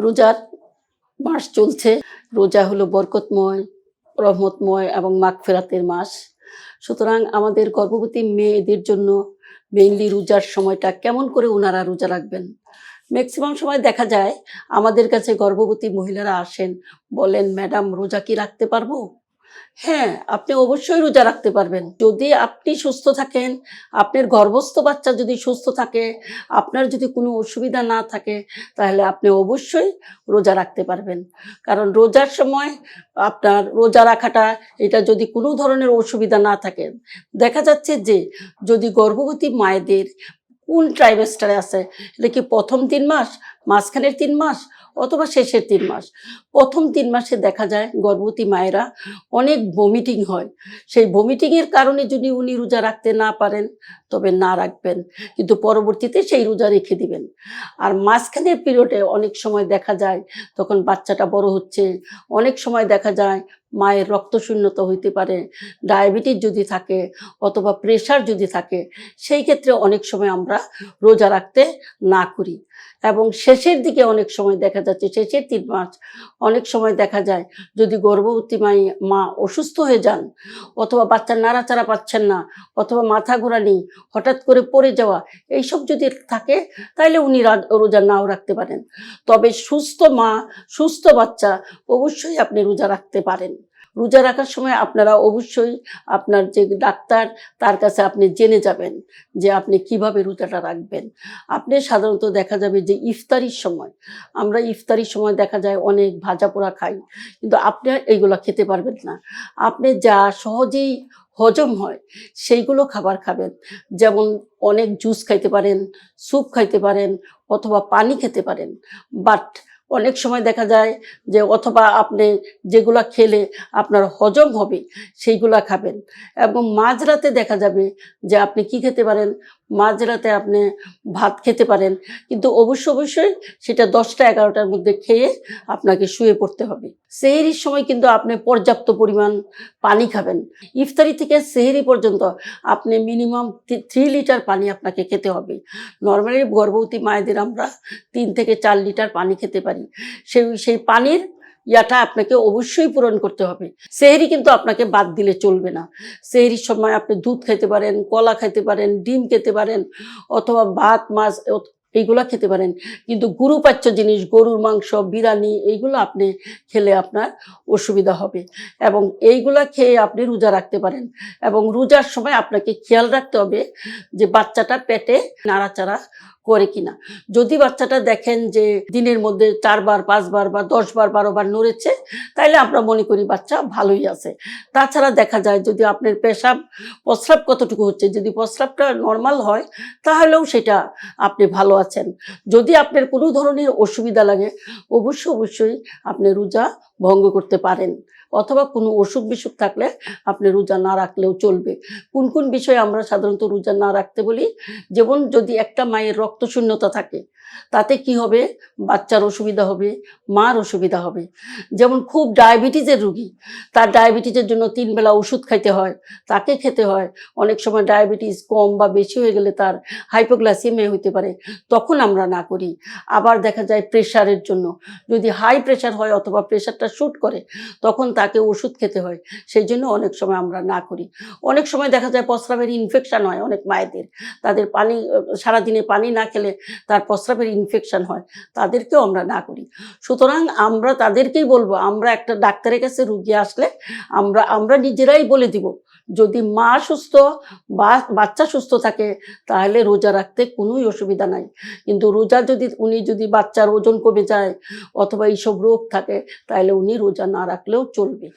রোজার মাস চলছে। রোজা হলো বরকতময়, রহমতময় এবং মাগফেরাতের মাস। সুতরাং আমাদের গর্ভবতী মেয়েদের জন্য মেইনলি রোজার সময়টা কেমন করে ওনারা রোজা রাখবেন? ম্যাক্সিমাম সময় দেখা যায় আমাদের কাছে গর্ভবতী মহিলারা আসেন, বলেন, ম্যাডাম, রোজা কি রাখতে পারব? হ্যাঁ আপনি অবশ্যই রোজা রাখতে পারবেন। যদি আপনি সুস্থ থাকেন, আপনার গর্ভস্থ বাচ্চা যদি সুস্থ থাকে, আপনার যদি কোনো অসুবিধা না থাকে, তাহলে আপনি অবশ্যই রোজা রাখতে পারবেন। কারণ রোজার সময় আপনার রোজা রাখাটা, এটা যদি কোনো ধরনের অসুবিধা না থাকে, দেখা যাচ্ছে যে যদি গর্ভবতী মায়েদের কোন ট্রাইমেস্টারে আছে, এটা কি প্রথম তিন মাস, মাঝখানের তিন মাস অথবা শেষের তিন মাস। প্রথম তিন মাসে দেখা যায় গর্ভবতী মায়েরা অনেক ভমিটিং হয়। সেই ভমিটিংয়ের কারণে যদি উনি রোজা রাখতে না পারেন তবে না রাখবেন। কিন্তু পরবর্তীতে সেই রোজা রেখে দিবেন। আর মাঝখানের পিরিয়ডে অনেক সময় দেখা যায়, তখন বাচ্চাটা বড় হচ্ছে, অনেক সময় দেখা যায় মায়ের রক্তশূন্যতা হইতে পারে ডায়াবেটিস যদি থাকে অথবা প্রেশার যদি থাকে, সেই ক্ষেত্রে অনেক সময় আমরা রোজা রাখতে না করি। এবং শেষের দিকে অনেক সময় দেখা যাচ্ছে, শেষের তিন মাস অনেক সময় দেখা যায়, যদি গর্ভবতী মাই, মা অসুস্থ হয়ে যান অথবা বাচ্চা নাড়াচাড়া পাচ্ছেন না অথবা মাথা ঘোরানি হঠাৎ করে পড়ে যাওয়া, এইসব যদি থাকে তাহলে উনি রোজা নাও রাখতে পারেন। তবে সুস্থ মা, সুস্থ বাচ্চা অবশ্যই আপনি রোজা রাখতে পারেন। রোজা রাখার সময় আপনারা অবশ্যই আপনার যে ডাক্তার, তার কাছে আপনি জেনে যাবেন যে আপনি কীভাবে রোজাটা রাখবেন। আপনি সাধারণত দেখা যাবে যে ইফতারির সময়, আমরা ইফতারির সময় দেখা যায় অনেক ভাজা পোড়া খাই, কিন্তু আপনি এইগুলো খেতে পারবেন না। আপনি যা সহজেই হজম হয়, সেইগুলো খাবার খাবেন। যেমন অনেক জুস খাইতে পারেন স্যুপ খাইতে পারেন, অথবা পানি খেতে পারেন। বাট অনেক সময় দেখা যায় যে অথবা আপনি যেগুলা খেলে আপনার হজম হবে, সেইগুলা খাবেন। এবং মাঝরাতে দেখা যাবে যে আপনি কি খেতে পারেন? মাঝরাতে আপনি ভাত খেতে পারেন। কিন্তু অবশ্য অবশ্যই সেটা দশটা এগারোটার মধ্যে খেয়ে আপনাকে শুয়ে পড়তে হবে। সেহেরির সময় কিন্তু আপনি পর্যাপ্ত পরিমাণ পানি খাবেন। ইফতারি থেকে সেহেরি পর্যন্ত আপনি মিনিমাম থ্রি লিটার পানি আপনাকে খেতে হবে। নর্মালি গর্ভবতী মায়েদের আমরা তিন থেকে চার লিটার পানি খেতে পারি। সেই সেই পানির ইয়াটা আপনাকে অবশ্যই পূরণ করতে হবে। সেহেরি কিন্তু আপনাকে বাদ দিলে চলবে না। সেহেরির সময় আপনি দুধ খেতে পারেন, কলা খেতে পারেন, ডিম খেতে পারেন, অথবা ভাত, মাছ এইগুলা খেতে পারেন। কিন্তু গুরুপাচ্য জিনিস, গরুর মাংস বিরিয়ানি এইগুলো আপনি খেলে আপনার অসুবিধা হবে এবং এইগুলা খেয়ে আপনি রোজা রাখতে পারেন এবং রোজার সময় আপনাকে খেয়াল রাখতে হবে যে বাচ্চাটা পেটে নাড়াচাড়া করে কিনা। যদি বাচ্চাটা দেখেন যে দিনের মধ্যে চারবার, পাঁচবার বা দশবার, বারোবার নড়েছে, তাইলে আমরা মনে করি বাচ্চা ভালোই আছে। তাছাড়া দেখা যায় যদি আপনার পেশাব, প্রস্রাব কতটুকু হচ্ছে, যদি প্রস্রাবটা নর্মাল হয়, তাহলেও সেটা আপনি ভালো আছেন। যদি আপনার কোনো ধরনের অসুবিধা লাগে অবশ্য অবশ্যই আপনি রোজা ভঙ্গ করতে পারেন। অথবা কোনো অসুখ বিসুখ থাকলে আপনি রোজা না রাখলেও চলবে। কোন কোন বিষয়ে আমরা সাধারণত রোজা না রাখতে বলি? যেমন যদি একটা মায়ের রক্তশূন্যতা থাকে, তাতে কি হবে? বাচ্চার অসুবিধা হবে, মার অসুবিধা হবে। যেমন খুব ডায়াবেটিসের রুগী, তার ডায়াবেটিসের জন্য তিন বেলা ওষুধ খাইতে হয়, তাকে খেতে হয়। অনেক সময় ডায়াবেটিস কম বা বেশি হয়ে গেলে তার হাইপোগ্লাসিমিয়া হইতে পারে, তখন আমরা না করি। আবার দেখা যায় প্রেশারের জন্য। যদি হাই প্রেশার হয় অথবা প্রেশারটা শ্যুট করে, তখন তাকে ওষুধ খেতে হয়। সেই জন্য অনেক সময় আমরা না করি। অনেক সময় দেখা যায় প্রস্রাবের ইনফেকশন হয় অনেক মায়েদের। তাদের পানি, সারাদিনে পানি না খেলে তার প্রস্রাবের ইনফেকশন হয়। তাদেরকেও আমরা না করি। সুতরাং আমরা তাদেরকেই বলব, আমরা একটা ডাক্তারের কাছে রুগী আসলে আমরা আমরা নিজেরাই বলে দিব, যদি মা সুস্থ বা বাচ্চা সুস্থ থাকে, তাহলে রোজা রাখতে কোনোই অসুবিধা নাই। কিন্তু রোজা যদি, উনি যদি বাচ্চার ওজন কমে যায় অথবা এইসব রোগ থাকে, তাহলে উনি রোজা না রাখলেও চলবে। зомби